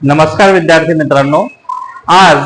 नमस्कार विद्यार्थी मित्रांनो. आज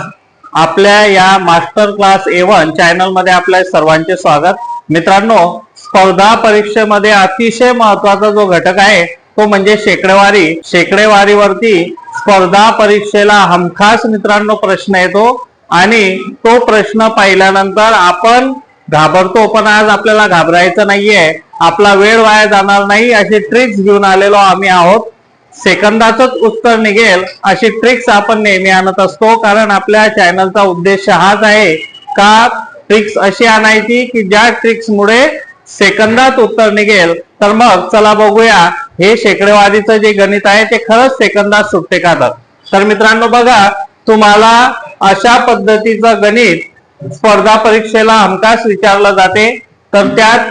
आपल्या या मास्टर क्लास ए वन चॅनलमध्ये आपल्या सर्वांचे स्वागत. मित्रांनो स्पर्धा परीक्षेमध्ये अतिशय महत्त्वाचा जो घटक आहे तो म्हणजे शेकडेवारी. शेकडेवारीवरती स्पर्धा परीक्षेला हमखास मित्रांनो प्रश्न येतो आणि तो प्रश्न पाहिल्यानंतर आपण घाबरतो पण आज आपल्याला घाबरायचं नाहीये. आपला वेळ वाया जाणार नाही असे ट्रिक्स घेऊन आलेलो आम्ही आहोत. सेकंदाचंच उत्तर निघेल अशी ट्रिक्स आपण नेहमी आणत असतो. कारण आपल्या चॅनलचा उद्देश हाच आहे का ट्रिक्स अशी आणायची की ज्या ट्रिक्समुळे सेकंदात उत्तर निघेल. तर मग चला बघूया. हे शेकडेवारीचं जे गणित आहे ते खरंच सेकंदात सुटते का तर? तर मित्रांनो बघा तुम्हाला अशा पद्धतीचं गणित स्पर्धा परीक्षेला हमखास विचारलं जाते. तर त्यात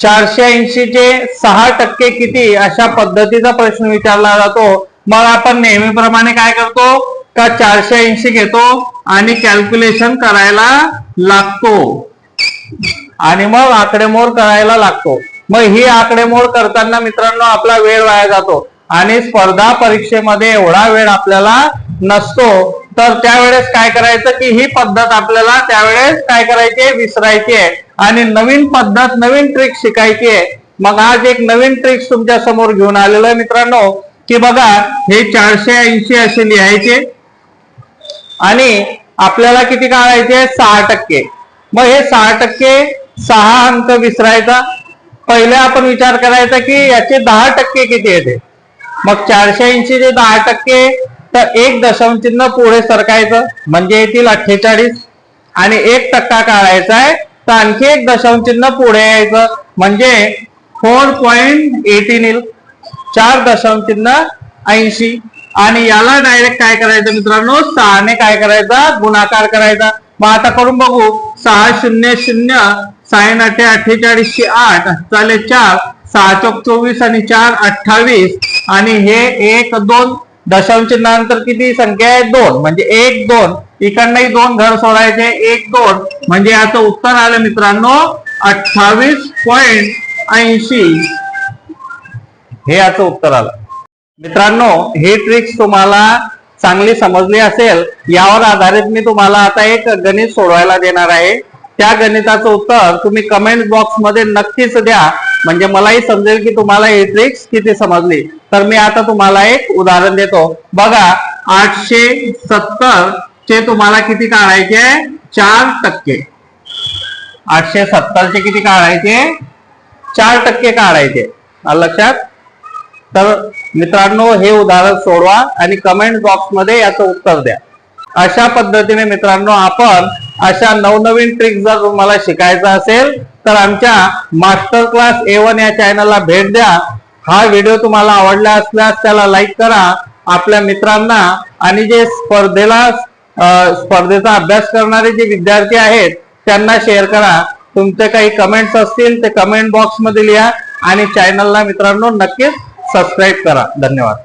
चारशे ऐंशी चे सहा टक्के किती अशा पद्धतीचा प्रश्न विचारला जातो. मग आपण नेहमीप्रमाणे काय करतो? का चारशे ऐंशी घेतो आणि कॅल्क्युलेशन करायला लागतो. आणि मग आकडेमोड करायला लागतो. मग ही आकडेमोड करताना मित्रांनो आपला वेळ वाया जातो. आणि स्पर्धा परीक्षेमध्ये एवढा वेळ आपल्याला नसतो. तर त्यावेळेस काय करायचं? की ही पद्धत आपल्याला त्यावेळेस काय करायची आहे? विसरायची आहे. आणि नवीन पद्धत नवीन ट्रिक शिकायची आहे. मग आज एक नवीन ट्रिक्स तुमच्यासमोर घेऊन आलेलो आहे मित्रांनो. की बघा हे चारशे ऐंशी असे लिहायचे. आणि आपल्याला किती काढायचे? सहा टक्के. मग हे सहा टक्के सहा अंक विसरायचा. पहिले आपण विचार करायचा की याचे दहा टक्के किती येते? मग चारशे ऐंशीचे दहा टक्के तर एक दशांश चिन्ह पुढे सरकायचं. म्हणजे येतील अठ्ठेचाळीस. आणि एक टक्का काढायचा आहे तर आणखी एक दशांश चिन्ह पुढे यायचं. म्हणजे फोर पॉईंट एटीन येईल. चार दशांश चिन्ह ऐंशी. आणि याला डायरेक्ट काय करायचं मित्रांनो? सहाने काय करायचा? गुणाकार करायचा. मग आता करून बघू. सहा शून्य शून्य साईन अठ्ठे अठ्ठेचाळीसशे आठ चालेल चार सहा चौक चोवीस आणि चार अठ्ठावीस. आणि हे एक दोन. दशांश चिन्हानंतर किती? संख्या आहे दोन. म्हणजे एक दोन. इकडनंही दोन घर सोडायचे. एक दोन. म्हणजे याचं उत्तर आलं मित्रांनो अठ्ठावीस पॉइंट ऐंशी. हे याचं उत्तर आलं. मित्रांनो हे ट्रिक्स तुम्हाला चांगली समजली असेल यावर आधारित मी तुम्हाला आता एक गणित सोडवायला देणार आहे. त्या गणिताचं उत्तर तुम्ही कमेंट बॉक्समध्ये नक्कीच द्या. म्हणजे मलाही समजेल की तुम्हाला हे ट्रिक्स किती समजली. तर मी आता तुम्हाला एक उदाहरण देतो. बघा आठशे सत्तर चे तुम्हाला किती काढायचे चार टक्के. आठशे सत्तर चे किती काढायचे चार टक्के काढायचे लक्षात? तर मित्रांनो हे उदाहरण सोडवा आणि कमेंट बॉक्समध्ये याचं उत्तर द्या. अशा पद्धतीने मित्रांनो आपण अशा नवनवीन ट्रिक जर तुम्हाला शिकायचं असेल तर आमच्या मास्टर क्लास ए वन या चॅनलला भेट द्या. हा व्हिडिओ तुम्हाला आवडला असल्यास त्याला लाईक करा. आपल्या मित्रांना आणि जे स्पर्धेला स्पर्धेचा अभ्यास करणारे जे विद्यार्थी आहेत त्यांना शेअर करा. तुमचे काही कमेंट्स असतील ते कमेंट बॉक्समध्ये लिहा आणि चॅनलला मित्रांनो नक्कीच सबस्क्राईब करा. धन्यवाद.